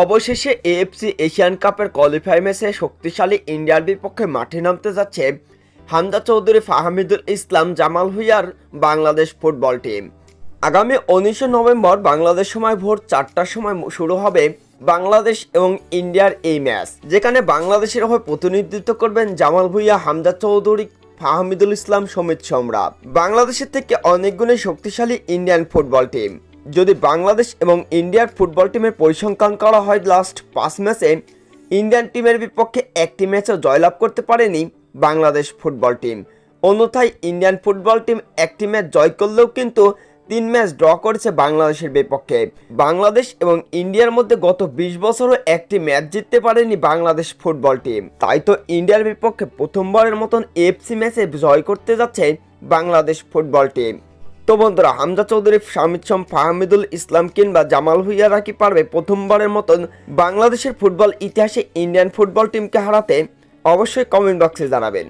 অবশেষে AFC Asian কাপের qualify ম্যাচে শক্তিশালী ইন্ডিয়ার বিপক্ষে মাঠে নামতে যাচ্ছে হামদা চৌধুরী ফাহমিদুল ইসলাম জামাল ভুইয়ার বাংলাদেশ ফুটবল টিম আগামী উনিশে নভেম্বর বাংলাদেশ সময় ভোর চারটার সময় শুরু হবে বাংলাদেশ এবং ইন্ডিয়ার এই ম্যাচ যেখানে বাংলাদেশের হয়ে প্রতিনিধিত্ব করবেন জামাল ভুইয়া হামদা চৌধুরী, ফাহমিদুল ইসলাম, সমিত সম্রাট। বাংলাদেশের থেকে অনেক গুণে শক্তিশালী ইন্ডিয়ান ফুটবল টিম যদি বাংলাদেশ এবং ইন্ডিয়ার ফুটবল টিমের পরিসংখ্যান করা হয় লাস্ট পাঁচ ম্যাচে, ইন্ডিয়ান টিমের বিপক্ষে একটি ম্যাচও জয়লাভ করতে পারেনি বাংলাদেশ ফুটবল টিম। অন্যথায় ইন্ডিয়ান ফুটবল টিম একটি ম্যাচ জয় করলেও কিন্তু তিন ম্যাচ ড্র করেছে বাংলাদেশের বিপক্ষে। বাংলাদেশ এবং ইন্ডিয়ার মধ্যে গত বিশ বছরও একটি ম্যাচ জিততে পারেনি বাংলাদেশ ফুটবল টিম। তাই তো ইন্ডিয়ার বিপক্ষে প্রথমবারের মতন এফসি ম্যাচে জয় করতে যাচ্ছে বাংলাদেশ ফুটবল টিম। তো বন্ধুরা হামজা চৌধুরী, শামিদ শম ফাহমিদুল ইসলাম কিংবা জামাল ভুইয়ারা কি পারবে প্রথমবারের মতন বাংলাদেশের ফুটবল ইতিহাসে ইন্ডিয়ান ফুটবল টিমকে হারাতে। অবশ্যই কমেন্ট বক্সে জানাবেন।